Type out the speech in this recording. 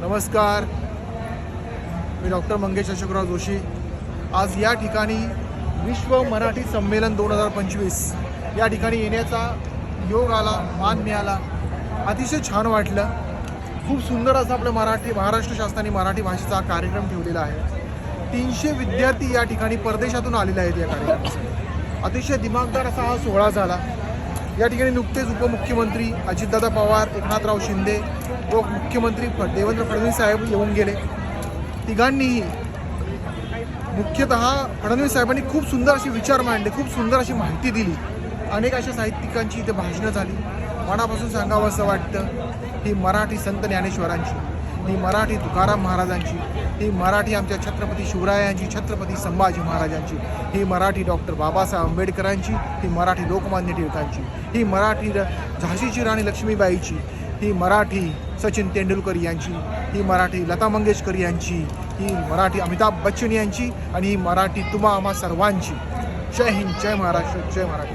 नमस्कार. मी डॉक्टर मंगेश अशोकराव जोशी. आज या ठिकाणी विश्व मराठी संमेलन दोन हजार पंचवीस. या ठिकाणी येण्याचा योग आला मान मिळाला. अतिशय छान वाटलं. खूप सुंदर असं आपलं मराठी महाराष्ट्र शासनाने मराठी भाषेचा कार्यक्रम ठेवलेला आहे. तीनशे विद्यार्थी या ठिकाणी परदेशातून आलेले आहेत या कार्यक्रमासाठी अतिशय दिमागदार असा हा सोहळा झाला. या ठिकाणी नुकतेच उपमुख्यमंत्री अजितदादा पवार एकनाथराव शिंदे व मुख्यमंत्री देवेंद्र फडणवीस साहेब येऊन गेले. तिघांनीही मुख्यतः फडणवीस साहेबांनी खूप सुंदर असे विचार मांडले खूप सुंदर अशी माहिती दिली. अनेक अशा साहित्यिकांची इथे भाषणं झाली. मनापासून सांगावं असं वाटतं ही मराठी संत ज्ञानेश्वरांची. ही मराठी तुकाराम महाराजांची ही मराठी आमच्या छत्रपती शिवरायांची छत्रपती संभाजी महाराजांची ही मराठी डॉक्टर बाबासाहेब आंबेडकरांची ही मराठी लोकमान्य टिळकांची ही मराठी झाशीची राणी लक्ष्मीबाईची ही मराठी सचिन तेंडुलकर यांची ही मराठी लता मंगेशकर यांची ही मराठी अमिताभ बच्चन यांची आणि ही मराठी तुम्हा आम्हा सर्वांची. जय हिंद जय महाराष्ट्र जय मराठी.